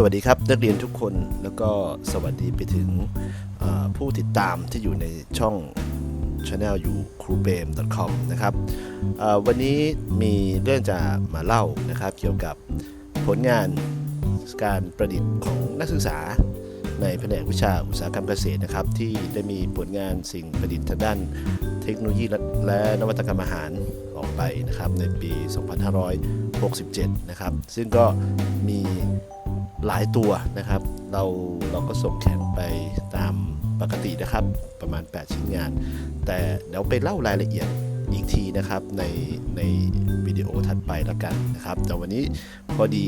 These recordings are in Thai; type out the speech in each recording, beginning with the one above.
สวัสดีครับนักเรียนทุกคนแล้วก็สวัสดีไปถึงผู้ติดตามที่อยู่ในช่อง channel อยู่ c r u b a m c o m นะครับวันนี้มีเรื่องจะมาเล่านะครับ เกี่ยวกับผลงานการประดิษฐ์ของนักศึกษาในแผนกวิชาอุตสาหกรรมเกษตรนะครับ ที่ได้มีผลงานสิ่งประดิษฐ์ทางด้านเทคโนโลยีและนวัตกรรมอาหารออกไปนะครับในปี 2567 นะครับ ซึ่งก็มี หลายตัวนะครับ เราเราก็ส่งแข่งไปตามปกตินะครับ ประมาณ 8 ชิ้นงาน แต่เดี๋ยวไปเล่ารายละเอียดอีกทีนะครับในในวิดีโอถัดไปแล้วกันนะครับ แต่วันนี้พอดี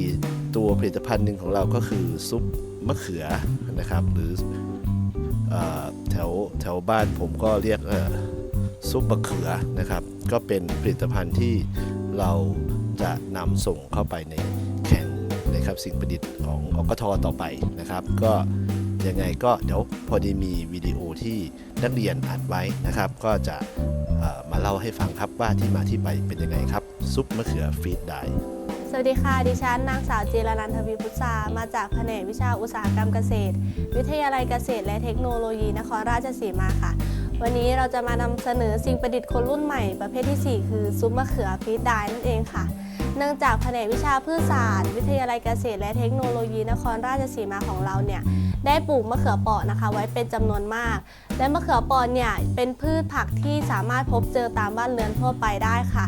ตัวผลิตภัณฑ์หนึ่งของเราก็คือซุปมะเขือนะครับ หรืออแถวแถวบ้านผมก็เรียกซุปมะเขือนะครับ ก็เป็นผลิตภัณฑ์ที่เราจะนำส่งเข้าไปใน นะครับสิ่งประดิษฐ์ของอกทต่อไปนะครับ ก็ยังไงก็เดี๋ยวพอดีมีวิดีโอที่นักเรียนอัดไว้นะครับ ก็จะมาเล่าให้ฟังครับว่าที่มาที่ไปเป็นยังไงครับ ซุปมะเขือฟีดได้สวัสดีค่ะ ดิฉันนางสาวเจรนันทวีพุทธามาจากแผนกวิชาอุตสาหกรรมเกษตร วิทยาลัยเกษตรและเทคโนโลยีนครราชสีมาค่ะ วันนี้เราจะมานำเสนอสิ่งประดิษฐ์คนรุ่นใหม่ประเภทที่ 4 คือซุปมะเขือฟีดไดายนั่นเองค่ะเนื่องจากแผนกวิชาพืชศาสตร์ วิทยาลัยเกษตรและเทคโนโลยีนครราชสีมาของเราเนี่ยได้ปลูกมะเขือเปราะนะคะ ไว้เป็นจำนวนมาก และมะเขือเปราะเนี่ยเป็นพืชผักที่สามารถพบเจอตามบ้านเรือนทั่วไปได้ค่ะ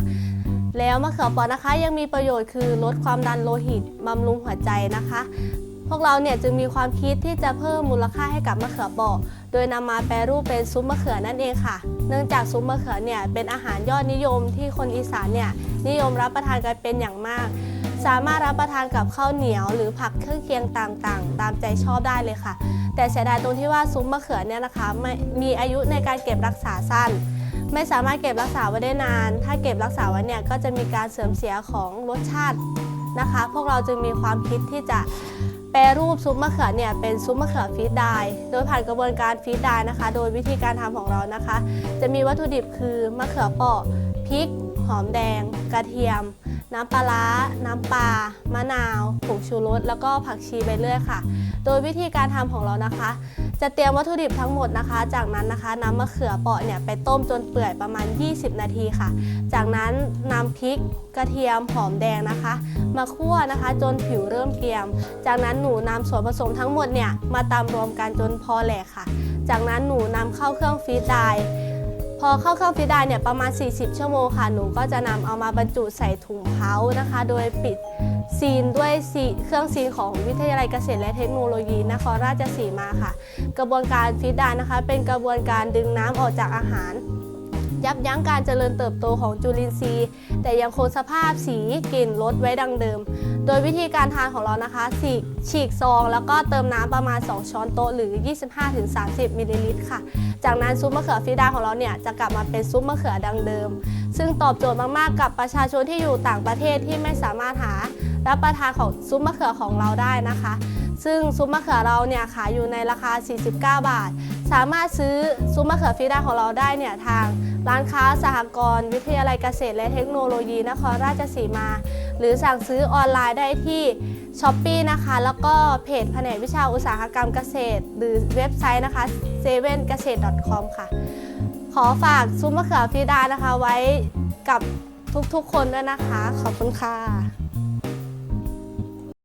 แล้วมะเขือเปราะนะคะยังมีประโยชน์คือลดความดันโลหิตบำรุงหัวใจนะคะ พวกเราเนี่ยจึงมีความคิดที่จะเพิ่มมูลค่าให้กับมะเขือเปราะ โดยนำมาแปรรูปเป็นซุปมะเขือนั่นเองค่ะ เนื่องจากซุปมะเขือเนี่ยเป็นอาหารยอดนิยมที่คนอีสานเนี่ยนิยมรับประทานกันเป็นอย่างมาก สามารถรับประทานกับข้าวเหนียว หรือผักเครื่องเคียงต่างๆ ตามใจชอบได้เลยค่ะ แต่เสียดายตรงที่ว่าซุปมะเขือเนี่ยนะคะไม่มีอายุในการเก็บรักษาสั้น ไม่สามารถเก็บรักษาไว้ได้นาน ถ้าเก็บรักษาไว้เนี่ยก็จะมีการเสื่อมเสียของรสชาติ นะคะ พวกเราจึงมีความคิดที่จะแปรรูปซุปมะเขือเนี่ยเป็นซุปมะเขือฟีดไดร์โดยผ่านกระบวนการฟีดไดร์นะคะ โดยวิธีการทำของเรานะคะ จะมีวัตถุดิบคือมะเขือเปาะพริก หอมแดง กระเทียม น้ำปลาร้า น้ำปลามะนาวผงชูรสแล้วก็ผักชีใบเลื่อยค่ะ โดยวิธีการทำของเรานะคะ จะเตรียมวัตถุดิบทั้งหมดนะคะ จากนั้นนะคะนำมะเขือเปราะเนี่ยไปต้มจนเปื่อยประมาณ 20 นาทีค่ะ จากนั้นนำพริกกระเทียมหอมแดงนะคะ มาคั่วนะคะ จนผิวเริ่มเกรียม จากนั้นหนูนำส่วนผสมทั้งหมดเนี่ยมาตำรวมกันจนพอแหลกค่ะ จากนั้นหนูนำเข้าเครื่องฟรีซไดร์ พอเข้าเครื่องฟรีดไดร์เนี่ยประมาณ 40 ชั่วโมงค่ะ หนูก็จะนำเอามาบรรจุใส่ถุงเผานะคะ โดยปิดซีนด้วยเครื่องซีนของวิทยาลัยเกษตรและเทคโนโลยีนครราชสีมาค่ะ กระบวนการฟรีดไดร์นะคะ เป็นกระบวนการดึงน้ำออกจากอาหาร ยับยั้งการเจริญเติบโตของจุลินทรีย์ แต่ยังคงสภาพสีกลิ่นรสไว้ดังเดิม โดยวิธีการทานของเรานะคะฉีกฉีกซอง แล้วก็เติมน้ำประมาณ 2 ช้อนโต๊ะหรือ 25-30มิลลิลิตรค่ะ จากนั้นซุปมะเขือฟีดาของเราเนี่ยจะกลับมาเป็นซุปมะเขือดังเดิม ซึ่งตอบโจทย์มากๆ กับประชาชนที่อยู่ต่างประเทศที่ไม่สามารถหารับประทานของซุปมะเขือของเราได้นะคะ ซึ่งซุปมะเขือเราเนี่ยขายอยู่ในราคา 49 บาท สามารถซื้อซุปมะเขือฟีดาของเราได้เนี่ยทางร้านค้าสหกรณ์วิทยาลัยเกษตร และเทคโนโลยีนครราชสีมา หรือสั่งซื้อออนไลน์ได้ที่ช้อปปีนะคะ แล้วก็เพจแผนกวิชาอุตสาหกรรมเกษตร หรือเว็บไซต์นะคะ s e v e n เกษตร .com ค่ะ ขอฝากซุปมะเขือฟีดานะคะไว้กับทุกๆคนด้วยนะคะ ขอบคุณค่ะ